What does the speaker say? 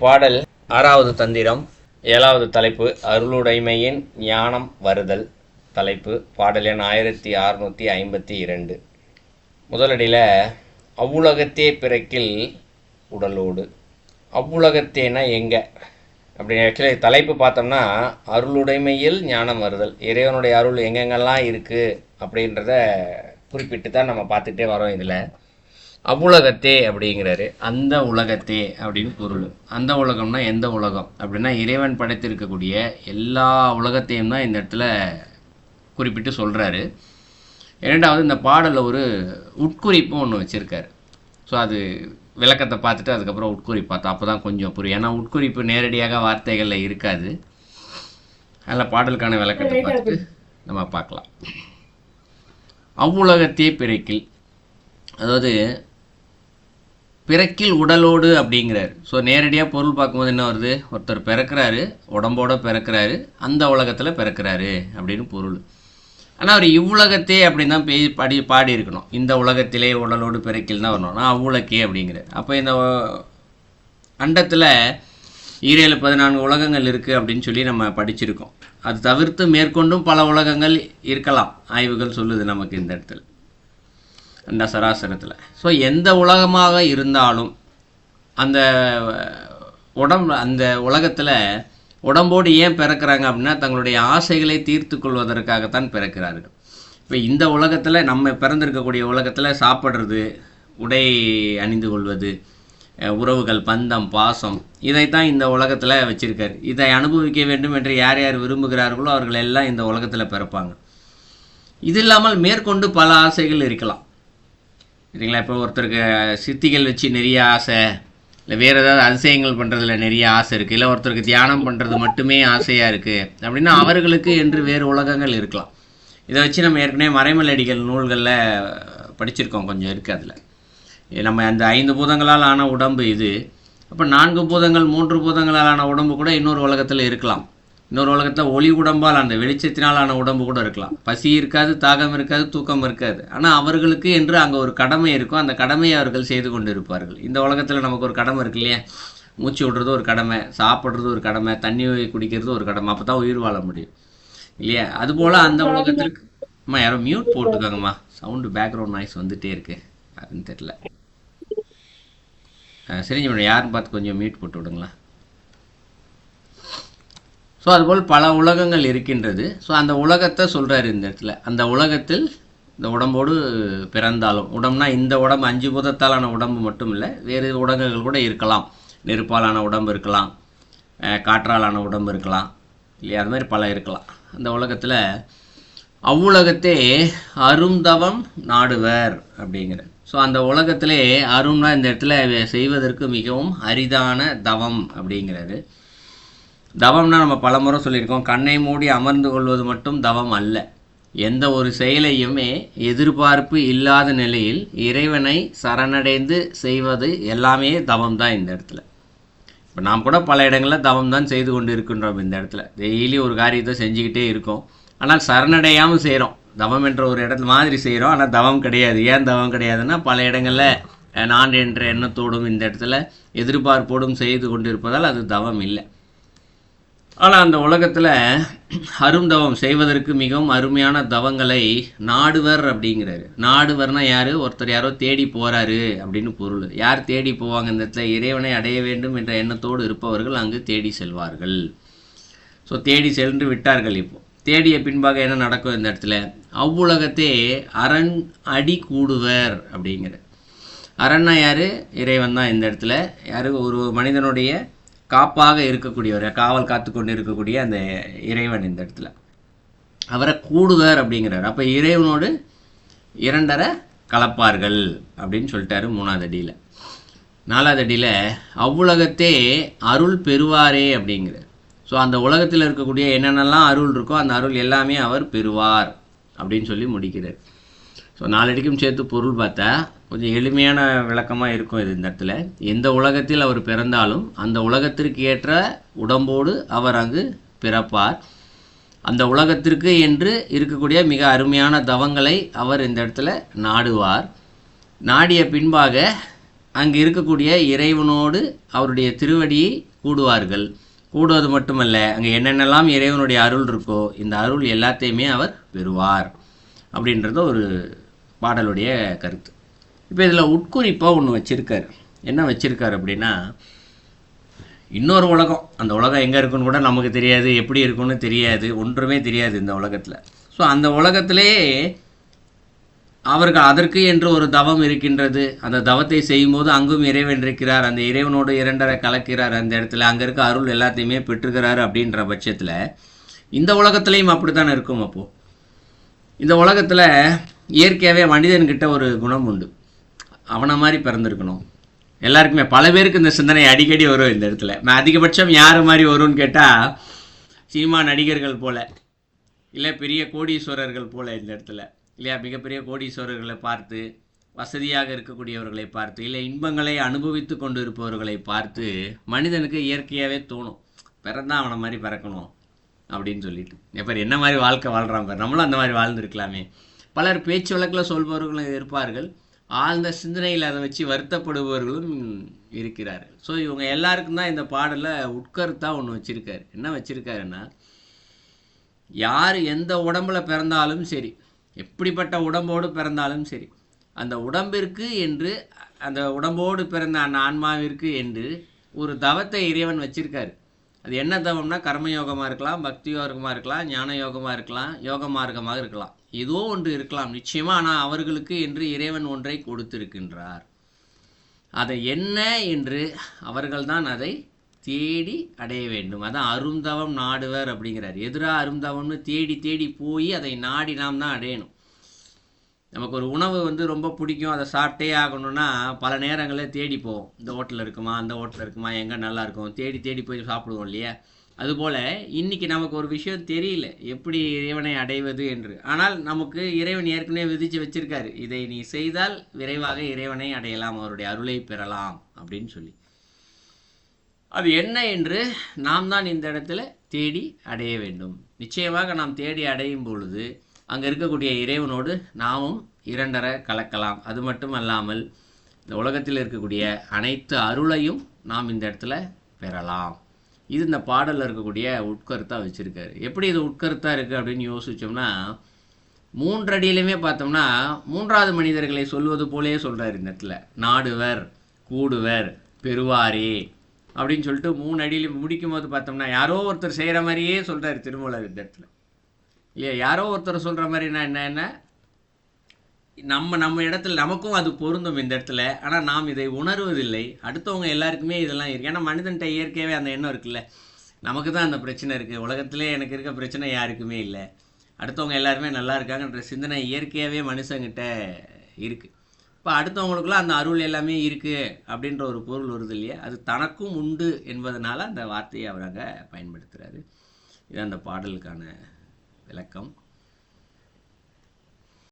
பாடல் ஆறாவது தந்திரம் ஏழாவது தலைப்பு அருளுடைமையின் ஞானம் வருதல் தலைப்பு பாடல் எண் ஆயிரத்தி அறுநூற்றி ஐம்பத்தி இரண்டு. முதலடியில் அவ்வுலகத்தே பிறக்கில் உடலோடு. அவ்வுலகத்தேனா எங்கே? அப்படி ஆக்சுவலி தலைப்பு பார்த்தோம்னா அருளுடைமையில் ஞானம் வருதல். இறைவனுடைய அருள் எங்கெங்கெல்லாம் இருக்குது அப்படின்றத குறிப்பிட்டு தான் நம்ம பார்த்துட்டே வரோம் இதில். அவ்வுலகத்தே அப்படிங்கிறாரு. அந்த உலகத்தே அப்படின்னு பொருள். அந்த உலகம்னா எந்த உலகம்? அப்படின்னா இறைவன் படைத்திருக்கக்கூடிய எல்லா உலகத்தையும் தான் இந்த இடத்துல குறிப்பிட்டு சொல்கிறாரு இரண்டாவது இந்த பாடலில் ஒரு உட்குறிப்பும் ஒன்று வச்சுருக்காரு. ஸோ அது விளக்கத்தை பார்த்துட்டு அதுக்கப்புறம் உட்குறிப்பு. பார்த்தா அப்போ தான் கொஞ்சம் புரியும். ஏன்னா உட்குறிப்பு நேரடியாக வார்த்தைகளில் இருக்காது. அதில் பாடலுக்கான விளக்கத்தை பார்த்துட்டு நம்ம பார்க்கலாம். அவ்வுலகத்தே பிறக்கில். அதாவது பிறக்கில் உடலோடு அப்படிங்கிறார். ஸோ நேரடியாக பொருள் பார்க்கும்போது என்ன வருது? ஒருத்தர் பிறக்கிறாரு உடம்போட பிறக்கிறாரு அந்த உலகத்தில் பிறக்கிறாரு அப்படின்னு பொருள். ஆனால் அவர் இவ்வுலகத்தே அப்படின்னு தான் பேய் பாடி பாடி இருக்கணும். இந்த உலகத்திலே உடலோடு பிறக்கில் தான் வரணும். நான் அவ்வுலக்கே அப்படிங்கிறார். அப்போ இந்த அண்டத்தில் ஈரேழு பதினான்கு உலகங்கள் இருக்குது அப்படின்னு சொல்லி நம்ம படிச்சிருக்கோம். அது தவிர்த்து மேற்கொண்டும் பல உலகங்கள் இருக்கலாம். ஆய்வுகள் சொல்லுது நமக்கு இந்த இடத்துல. அந்த சராசரத்தில். ஸோ எந்த உலகமாக இருந்தாலும் அந்த உடம்பு அந்த உலகத்தில் உடம்போடு ஏன் பிறக்கிறாங்க அப்படின்னா தங்களுடைய ஆசைகளை தீர்த்து கொள்வதற்காகத்தான் பிறக்கிறார்கள். இப்போ இந்த உலகத்தில் நம்ம பிறந்திருக்கக்கூடிய உலகத்தில் சாப்பிட்றது உடை அணிந்து கொள்வது உறவுகள் பந்தம் பாசம் இதைத்தான் இந்த உலகத்தில் வச்சுருக்கார். இதை அனுபவிக்க வேண்டும் என்று யார் யார் விரும்புகிறார்களோ அவர்கள் எல்லாம் இந்த உலகத்தில் பிறப்பாங்க. இது இல்லாமல் மேற்கொண்டு பல ஆசைகள் இருக்கலாம். சரிங்களா இப்போ ஒருத்தருக்கு சித்திகள் வச்சு நிறைய ஆசை இல்லை வேறு ஏதாவது அதிசயங்கள் பண்ணுறதுல நிறைய ஆசை இருக்குது இல்லை ஒருத்தருக்கு தியானம் பண்ணுறது மட்டுமே ஆசையாக இருக்குது அப்படின்னா அவர்களுக்கு என்று வேறு உலகங்கள் இருக்கலாம். இதை வச்சு நம்ம ஏற்கனவே மறைமலடிகள் நூல்களில் படிச்சிருக்கோம் கொஞ்சம் இருக்குது அதில். நம்ம அந்த ஐந்து பூதங்களால் ஆன உடம்பு இது. அப்போ நான்கு பூதங்கள் மூன்று பூதங்களால் ஆன உடம்பு கூட இன்னொரு உலகத்தில் இருக்கலாம். இன்னொரு உலகத்தில் ஒளி உடம்பால் அந்த வெளிச்சத்தினால் ஆன உடம்பு கூட இருக்கலாம். பசி இருக்காது தாகம் இருக்காது தூக்கம் இருக்காது. ஆனால் அவர்களுக்கு என்று அங்கே ஒரு கடமை இருக்கும் அந்த கடமையை அவர்கள் செய்து கொண்டு இருப்பார்கள் இந்த உலகத்தில் நமக்கு ஒரு கடமை இருக்கு இல்லையா? மூச்சு விடுறது ஒரு கடமை சாப்பிட்றது ஒரு கடமை தண்ணி குடிக்கிறது ஒரு கடமை அப்போ தான் உயிர் வாழ முடியும். இல்லையா? அதுபோல் அந்த உலகத்திற்கு அம்மா யாரோ மியூட் போட்டுக்கோங்கம்மா சவுண்டு பேக்ரவுண்ட் நாய்ஸ் வந்துட்டே இருக்கு. அதுன்னு தெரில சரிங்க மேடம். யாருன்னு பார்த்து கொஞ்சம் மியூட் போட்டு விடுங்களா ஸோ அதுபோல் பல உலகங்கள் இருக்கின்றது. ஸோ அந்த உலகத்தை சொல்கிறார் இந்த இடத்துல. அந்த உலகத்தில் இந்த உடம்போடு பிறந்தாலும் உடம்புனா இந்த உடம்பு அஞ்சு பூதத்தாலான உடம்பு மட்டும் இல்லை வேறு உடங்குகள் கூட இருக்கலாம். நெருப்பாலான உடம்பு இருக்கலாம் காற்றாலான உடம்பு இருக்கலாம் இல்லையா? அது மாதிரி பல இருக்கலாம். அந்த உலகத்தில் அவ்வுலகத்தே அருந்தவம் நாடுவர் அப்படிங்கிற. ஸோ அந்த உலகத்திலே அரும்னா இந்த இடத்துல செய்வதற்கு மிகவும் அரிதான தவம் அப்படிங்கிறது. தவம்னா நம்ம பலமுறை சொல்லியிருக்கோம். கண்ணை மூடி அமர்ந்து கொள்வது மட்டும் தவம் அல்ல. எந்த ஒரு செயலையுமே எதிர்பார்ப்பு இல்லாத நிலையில் இறைவனை சரணடைந்து செய்வது எல்லாமே தவம் தான் இந்த இடத்துல. இப்போ நாம் கூட பல இடங்களில் தவம் தான் செய்து கொண்டு இருக்கின்றோம் இந்த இடத்துல. டெய்லி ஒரு காரியத்தை செஞ்சுக்கிட்டே இருக்கோம். ஆனால் சரணடையாமல் செய்கிறோம் தவம் என்ற ஒரு இடத்துல மாதிரி செய்கிறோம் ஆனால் தவம் கிடையாது. ஏன் தவம் கிடையாதுன்னா பல இடங்களில் நான் என்ற எண்ணத்தோடும் இந்த இடத்துல எதிர்பார்ப்போடும் செய்து கொண்டு இருப்பதால் அது தவம் இல்லை. ஆனால் அந்த உலகத்தில் அருந்தவம் செய்வதற்கு மிகவும் அருமையான தவங்களை நாடுவர் அப்படிங்கிறாரு. நாடுவர்னா யார்? ஒருத்தர் யாரோ தேடி போகிறாரு அப்படின்னு பொருள். யார் தேடி போவாங்க? இந்த இடத்துல இறைவனை அடைய வேண்டும் என்ற எண்ணத்தோடு இருப்பவர்கள் அங்கு தேடி செல்வார்கள். ஸோ தேடி சென்று விட்டார்கள் இப்போ. தேடிய பின்பாக என்ன நடக்கும் இந்த இடத்துல? அவ்வுலகத்தே அரண் அடி கூடுவர் அப்படிங்கிற அரண்னா யார்? இறைவன் தான் இந்த இடத்துல. யார்? ஒரு மனிதனுடைய காப்பாக இருக்கக்கூடியவர் காவல் காத்து கொண்டு இருக்கக்கூடிய அந்த இறைவன் இந்த இடத்துல. அவரை கூடுவர் அப்படிங்கிறார். அப்போ இறைவனோடு இரண்டரை கலப்பார்கள் அப்படின்னு சொல்லிட்டாரு மூணாவது அடியில். நாலாவது அடியில் அவ்வுலகத்தே அருள் பெறுவாரே அப்படிங்கிறார். ஸோ அந்த உலகத்தில் இருக்கக்கூடிய என்னென்னலாம் அருள் இருக்கோ அந்த அருள் எல்லாமே அவர் பெறுவார் அப்படின்னு சொல்லி முடிக்கிறார். ஸோ நாலடிக்கும் சேர்த்து பொருள் பார்த்தா கொஞ்சம் எளிமையான விளக்கமாக இருக்கும் இது இந்த இடத்துல. எந்த உலகத்தில் அவர் பிறந்தாலும் அந்த உலகத்திற்கு ஏற்ற உடம்போடு அவர் அங்கு பிறப்பார். அந்த உலகத்திற்கு என்று இருக்கக்கூடிய மிக அருமையான தவங்களை அவர் இந்த இடத்துல நாடுவார். நாடிய பின்பாக அங்கே இருக்கக்கூடிய இறைவனோடு அவருடைய திருவடியை கூடுவார்கள். கூடுவது மட்டுமல்ல அங்கே என்னென்னலாம் இறைவனுடைய அருள் இருக்கோ இந்த அருள் எல்லாத்தையுமே அவர் பெறுவார். அப்படின்றது ஒரு பாடலுடைய கருத்து. இப்போ இதில் உட்குறிப்பாக ஒன்று வச்சிருக்காரு. என்ன வச்சுருக்காரு அப்படின்னா இன்னொரு உலகம். அந்த உலகம் எங்கே இருக்குன்னு கூட நமக்கு தெரியாது எப்படி இருக்குன்னு தெரியாது ஒன்றுமே தெரியாது இந்த உலகத்தில். ஸோ அந்த உலகத்திலே அவர்கள் அதற்கு என்று ஒரு தவம் இருக்கின்றது. அந்த தவத்தை செய்யும்போது அங்கும் இறைவன் இருக்கிறார். அந்த இறைவனோடு இரண்டரை கலக்கிறார். அந்த இடத்துல அங்கே இருக்க அருள் எல்லாத்தையுமே பெற்றுக்கிறார் அப்படின்ற பட்சத்தில் இந்த உலகத்திலையும் அப்படித்தான் இருக்கும் அப்போது இந்த உலகத்தில் இயற்கையாகவே மனிதன்கிட்ட ஒரு குணம் உண்டு. அவனை மாதிரி பிறந்திருக்கணும். எல்லாருக்குமே பல பேருக்கு இந்த சிந்தனை அடிக்கடி வரும் இந்த இடத்துல. நான் அதிகபட்சம் யார் மாதிரி வரும்னு கேட்டால் சினிமா நடிகர்கள் போல இல்லை பெரிய கோடீஸ்வரர்கள் போல இந்த இடத்துல. இல்லையா மிகப்பெரிய கோடீஸ்வரர்களை பார்த்து வசதியாக இருக்கக்கூடியவர்களை பார்த்து இல்லை இன்பங்களை அனுபவித்து கொண்டு இருப்பவர்களை பார்த்து மனிதனுக்கு இயற்கையாகவே தோணும். பிறந்தான் அவனை மாதிரி பிறக்கணும் அப்படின்னு சொல்லிட்டு. எப்போ என்ன மாதிரி வாழ்க்கை வாழ்கிறான் பாரு. நம்மளும் அந்த மாதிரி வாழ்ந்துருக்கலாமே. பலர் பேச்சு வழக்கில் சொல்பவர்களும் இருப்பார்கள். ஆழ்ந்த சிந்தனையில் அதை வச்சு வருத்தப்படுபவர்களும் இருக்கிறார்கள். ஸோ இவங்க எல்லாருக்கும் தான் இந்த பாடலில் உட்கருத்தாக ஒன்று வச்சுருக்காரு. என்ன வச்சுருக்காருன்னா யார் எந்த உடம்பில் பிறந்தாலும் சரி எப்படிப்பட்ட உடம்போடு பிறந்தாலும் சரி அந்த உடம்பிற்கு என்று அந்த உடம்போடு பிறந்த அந்த ஆன்மாவிற்கு என்று ஒரு தவத்தை இறைவன் வச்சிருக்காரு. அது என்ன தவம்னா கர்மயோகமாக இருக்கலாம் பக்தி யோகமாக இருக்கலாம் ஞான யோகமாக இருக்கலாம் யோக மார்க்கமாக இருக்கலாம். ஏதோ ஒன்று இருக்கலாம் நிச்சயமாக ஆனால் அவர்களுக்கு என்று இறைவன் ஒன்றை கொடுத்திருக்கின்றார். அதை என்ன என்று அவர்கள்தான் அதை தேடி அடைய வேண்டும். அதான் அருந்தவம் நாடுவர் அப்படிங்கிறார். எதிராக அருந்தவம்னு தேடி தேடி போய் அதை நாடி நாம் தான் அடையணும். நமக்கு ஒரு உணவு வந்து ரொம்ப பிடிக்கும். அதை சாப்பிட்டே ஆகணும்னா பல நேரங்களில் தேடி போவோம். இந்த ஹோட்டலில் இருக்குமா? அந்த ஹோட்டலில் இருக்குமா? எங்கே நல்லா இருக்கும்? தேடி தேடி போய் சாப்பிடுவோம் இல்லையா? அதுபோல் இன்னைக்கு நமக்கு ஒரு விஷயம் தெரியல. எப்படி இறைவனை அடைவது என்று. ஆனால் நமக்கு இறைவன் ஏற்கனவே விதித்து வச்சிருக்காரு. இதை நீ செய்தால் விரைவாக இறைவனை அடையலாம். அவருடைய அருளை பெறலாம் அப்படின்னு சொல்லி. அது என்ன என்று நாம் தான் இந்த இடத்துல தேடி அடைய வேண்டும். நிச்சயமாக நாம் தேடி அடையும் பொழுது அங்கே இருக்கக்கூடிய இறைவனோடு நாமும் இரண்டரை கலக்கலாம். அது மட்டும் அல்லாமல் இந்த உலகத்தில் இருக்கக்கூடிய அனைத்து அருளையும் நாம் இந்த இடத்துல பெறலாம். இது இந்த பாடலில் இருக்கக்கூடிய உட்கருத்தாக வச்சுருக்காரு. எப்படி இது உட்கருத்தாக இருக்குது அப்படின்னு யோசிச்சோம்னா மூன்றடியிலுமே பார்த்தோம்னா மூன்றாவது மனிதர்களை சொல்வது போலே சொல்கிறார் இந்த இடத்துல. நாடுவர் கூடுவர் பெறுவாரே அப்படின்னு சொல்லிட்டு மூணு அடியில் முடிக்கும் போது பார்த்தோம்னா யாரோ ஒருத்தர் செய்கிற மாதிரியே சொல்கிறார் திருமூலர் இந்த இடத்துல. இல்லையா? யாரோ ஒருத்தர் சொல்கிற மாதிரினா என்ன என்ன நம்ம நம்ம இடத்துல நமக்கும் அது பொருந்தும் இந்த இடத்துல. ஆனால் நாம் இதை உணர்வதில்லை. அடுத்தவங்க எல்லாருக்குமே இதெல்லாம் இருக்குது ஏன்னா மனிதன்கிட்ட இயற்கையாகவே அந்த எண்ணம் இருக்குல்ல. நமக்கு தான் அந்த பிரச்சனை இருக்குது உலகத்திலே எனக்கு இருக்க பிரச்சனை யாருக்குமே இல்லை. அடுத்தவங்க எல்லாருமே நல்லா இருக்காங்கன்ற சிந்தனை இயற்கையாகவே மனுஷங்கிட்ட இருக்குது இப்போ அடுத்தவங்களுக்குலாம் அந்த அருள் எல்லாமே இருக்குது அப்படின்ற ஒரு பொருள் வருது இல்லையா? அது தனக்கும் உண்டு என்பதனால அந்த வார்த்தையை அவர் அங்கே பயன்படுத்துகிறாரு இது அந்த பாடலுக்கான விளக்கம்